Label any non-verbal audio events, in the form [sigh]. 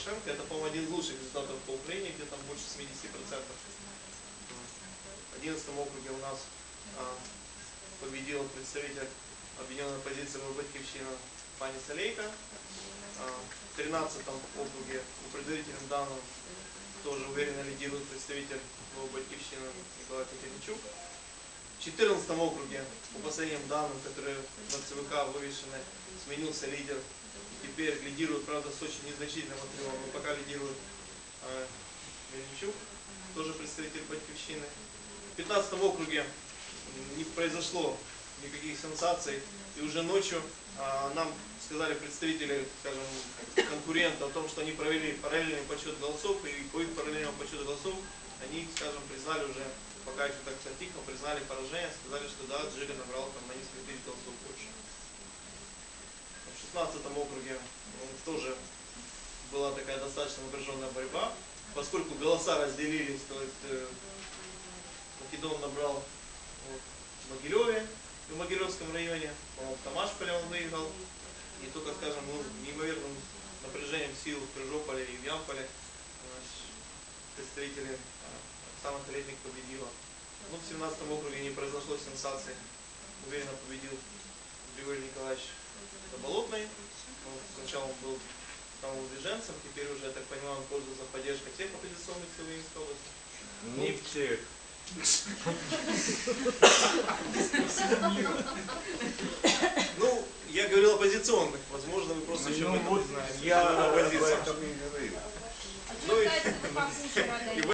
Порошенко. Это, по-моему, один из лучших результатов по Украине, где там больше 70%. В 11 округе у нас а, победил представитель объединенной оппозиции Батькивщина пани Салейка. А, В 13 округе по предварительным данным тоже уверенно лидирует представитель Батькивщины Николай Катеринчук. В 14 округе, по последним данным, которые на ЦВК вывешены, сменился лидер. И теперь лидирует, правда, с очень незначительным отрывом, но пока лидирует э, Мельничук, тоже представитель Батькивщины. В 15 округе не произошло никаких сенсаций. И уже ночью а, нам сказали представители, скажем, конкурента о том, что они провели параллельный подсчет голосов, и по их параллельному подсчету голосов они, скажем, признали уже, пока еще так все тихо, признали поражение, сказали, что да, Джига набрал там на несколько тысяч голосов больше. В 16 округе ну, тоже была такая достаточно напряженная борьба, поскольку голоса разделились, то есть э, Македон набрал в Могилеве, в Могилевском районе, по-моему, в Тамашполе он выиграл, и только, скажем, ну, неимоверным напряжением сил в Крыжополе и в Ямполе представители э, Оксана Колетник победила. Ну, в 17 округе не произошло сенсации, уверенно победил Григорий Николаевич Заболотный. Он сначала он был самовыдвиженцем, теперь уже, я так понимаю, он пользуется поддержкой всех оппозиционных сил Ленинской области. Не всех. Ну, я говорил оппозиционных, возможно, вы просто еще об Ну не знаете. я об этом и говорил. Ну и- [laughs] и